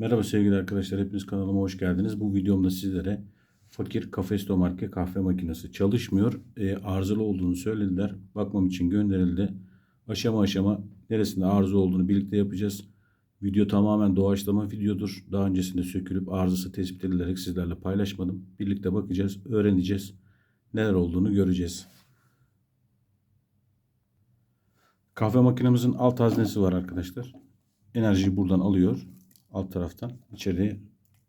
Merhaba sevgili arkadaşlar, hepiniz kanalıma hoş geldiniz. Bu videomda sizlere fakir Kafesto marka kahve makinesi çalışmıyor. E, arızalı olduğunu söylediler. Bakmam için gönderildi. Aşama aşama neresinde arıza olduğunu birlikte yapacağız. Video tamamen doğaçlama videodur. Daha öncesinde sökülüp arızası tespit edilerek sizlerle paylaşmadım. Birlikte bakacağız, öğreneceğiz. Neler olduğunu göreceğiz. Kahve makinemizin alt haznesi var arkadaşlar. Enerjiyi buradan alıyor. Alt taraftan. içeriye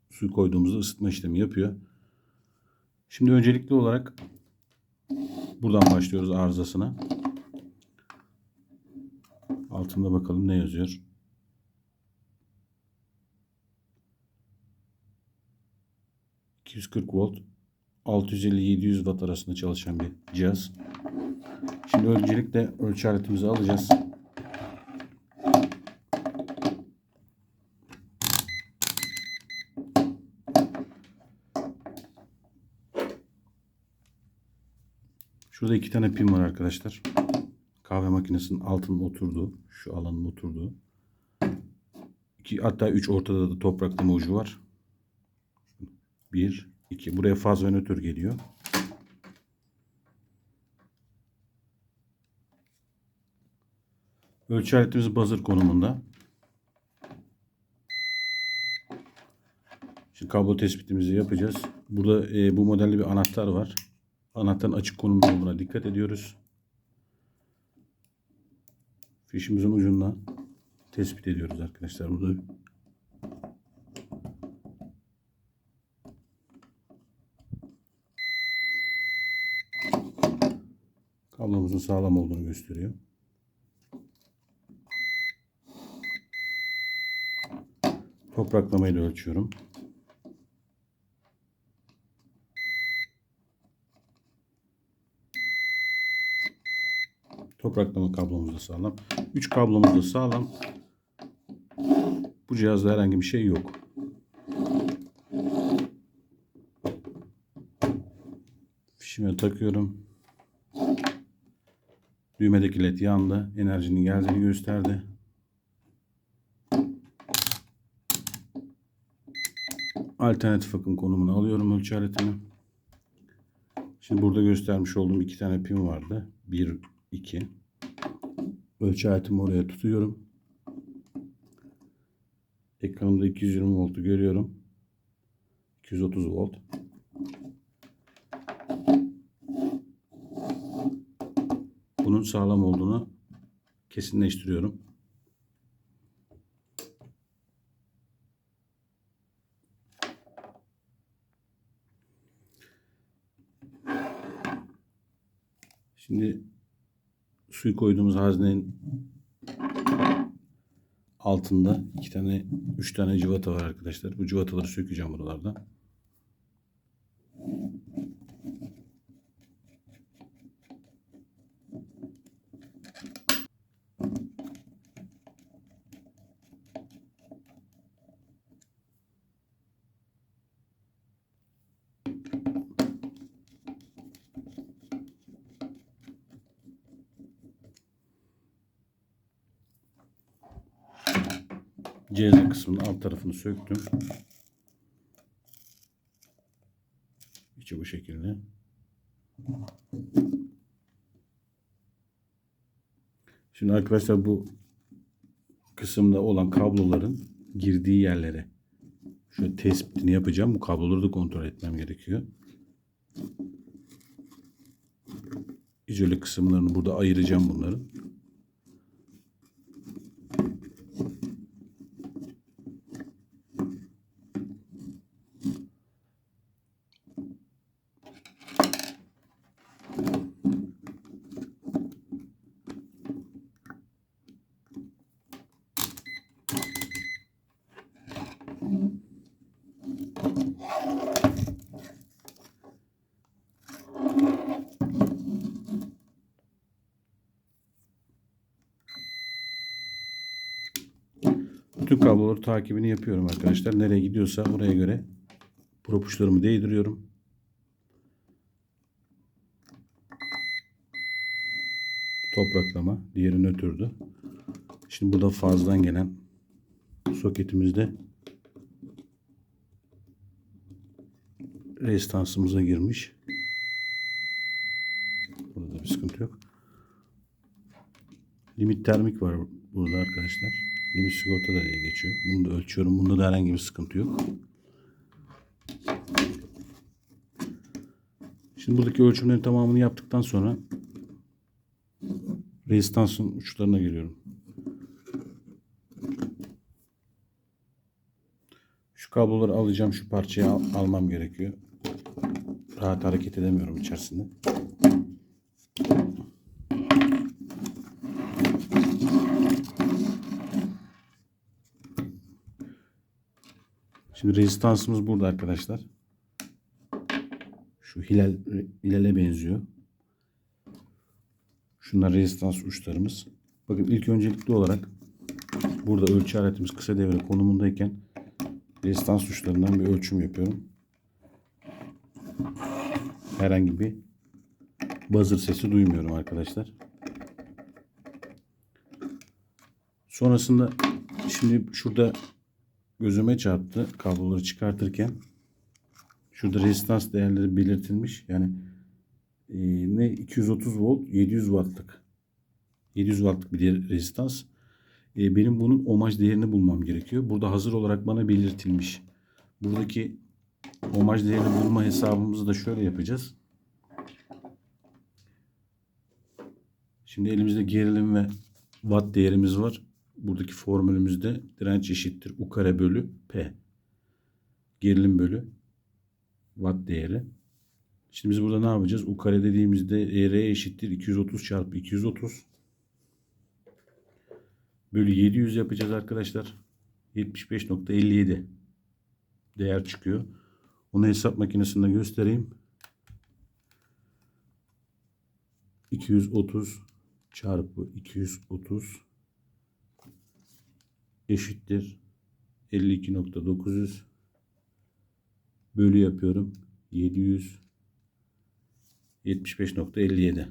su koyduğumuzda ısıtma işlemi yapıyor. Şimdi öncelikli olarak buradan başlıyoruz arızasına. Altında bakalım ne yazıyor. ...240 volt... ...650-700 watt arasında çalışan bir cihaz. Şimdi öncelikle ölçü aletimizi alacağız. Şurada iki tane pin var arkadaşlar. Kahve makinesinin altının oturduğu, şu alanın oturduğu. İki, hatta üç ortada da topraklama ucu var. Bir, iki. Buraya faz ve nötr geliyor. Ölçü aletimiz buzzer konumunda. Şimdi kablo tespitimizi yapacağız. Burada e, bu modelde bir anahtar var. Anahtarın açık konumda olduğuna dikkat ediyoruz. Fişimizin ucundan tespit ediyoruz arkadaşlar. Burada kablomuzun sağlam olduğunu gösteriyor. Topraklamayı da ölçüyorum. Topraklama kablomuz da sağlam. 3 kablomuz da sağlam. Bu cihazda herhangi bir şey yok. Fişime takıyorum. Düğmedeki led yandı. Enerjinin geldiğini gösterdi. Alternatif akım konumunu alıyorum ölçü aletini. Şimdi burada göstermiş olduğum iki tane pin vardı. Bir, iki. Ölçü aletimi oraya tutuyorum. Ekranımda 220 voltu görüyorum. 230 volt. Bunun sağlam olduğunu kesinleştiriyorum. Şimdi suyu koyduğumuz haznenin altında iki tane, üç tane cıvata var arkadaşlar. Bu cıvataları sökeceğim buralardan. Cihazın kısmının alt tarafını söktüm. İçi bu şekilde. Şimdi arkadaşlar bu kısımda olan kabloların girdiği yerlere şöyle tespitini yapacağım. Bu kabloları da kontrol etmem gerekiyor. İzole kısımlarını burada ayıracağım bunların. kabloları takibini yapıyorum arkadaşlar. Nereye gidiyorsa oraya göre propuçlarımı değdiriyorum. Topraklama. Diğeri nötrdü. Şimdi bu da fazdan gelen soketimizde restansımıza girmiş. Burada bir sıkıntı yok. Limit termik var burada arkadaşlar. Limit sigorta da diye geçiyor. Bunu da ölçüyorum. Bunda da herhangi bir sıkıntı yok. Şimdi buradaki ölçümlerin tamamını yaptıktan sonra rezistansın uçlarına geliyorum. Şu kabloları alacağım. Şu parçayı al- almam gerekiyor. Rahat hareket edemiyorum içerisinde. Şimdi rezistansımız burada arkadaşlar. Şu hilal, hilale benziyor. Şunlar rezistans uçlarımız. Bakın ilk öncelikli olarak burada ölçü aletimiz kısa devre konumundayken rezistans uçlarından bir ölçüm yapıyorum. Herhangi bir buzzer sesi duymuyorum arkadaşlar. Sonrasında şimdi şurada gözüme çarptı kabloları çıkartırken. Şurada rezistans değerleri belirtilmiş. Yani e, ne 230 volt 700 wattlık 700 wattlık bir rezistans. E, benim bunun omaj değerini bulmam gerekiyor. Burada hazır olarak bana belirtilmiş. Buradaki omaj değerini bulma hesabımızı da şöyle yapacağız. Şimdi elimizde gerilim ve watt değerimiz var. Buradaki formülümüzde direnç eşittir U kare bölü P. Gerilim bölü watt değeri. Şimdi biz burada ne yapacağız? U kare dediğimizde ER eşittir 230 çarpı 230 bölü 700 yapacağız arkadaşlar. 75.57 değer çıkıyor. Onu hesap makinesinde göstereyim. 230 çarpı 230 eşittir 52.900 bölü yapıyorum. 775.57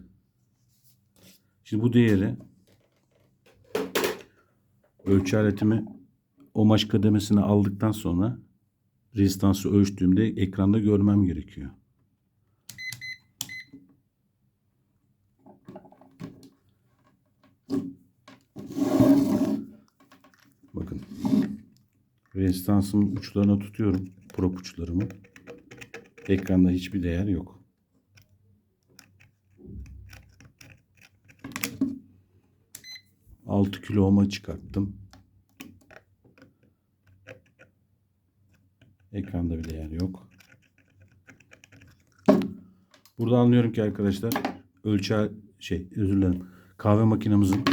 Şimdi bu değeri ölçü aletimi omaj kademesine aldıktan sonra rezistansı ölçtüğümde ekranda görmem gerekiyor. Bakın. Rezistansın uçlarına tutuyorum. Prop uçlarımı. Ekranda hiçbir değer yok. Altı kilo ohm'a çıkarttım. Ekranda bir değer yok. Burada anlıyorum ki arkadaşlar ölçü şey özür dilerim. Kahve makinamızın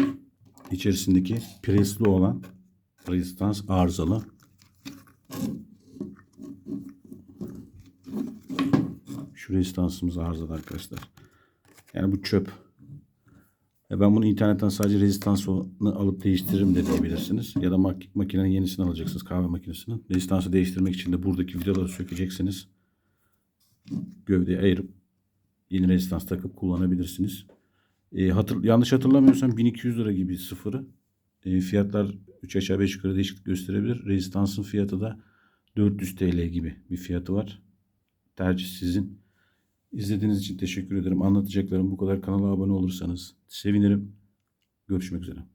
içerisindeki presli olan rezistans arızalı. Şu rezistansımız arızalı arkadaşlar. Yani bu çöp. E ben bunu internetten sadece rezistansını alıp değiştiririm de diyebilirsiniz. Ya da mak- makinenin yenisini alacaksınız kahve makinesinin. Rezistansı değiştirmek için de buradaki vidaları sökeceksiniz. Gövdeyi ayırıp yeni rezistans takıp kullanabilirsiniz. E, hatır, yanlış hatırlamıyorsam 1200 lira gibi sıfırı. E, fiyatlar 3 aşağı 5 yukarı değişiklik gösterebilir. Rezistansın fiyatı da 400 TL gibi bir fiyatı var. Tercih sizin. İzlediğiniz için teşekkür ederim. Anlatacaklarım bu kadar. Kanala abone olursanız sevinirim. Görüşmek üzere.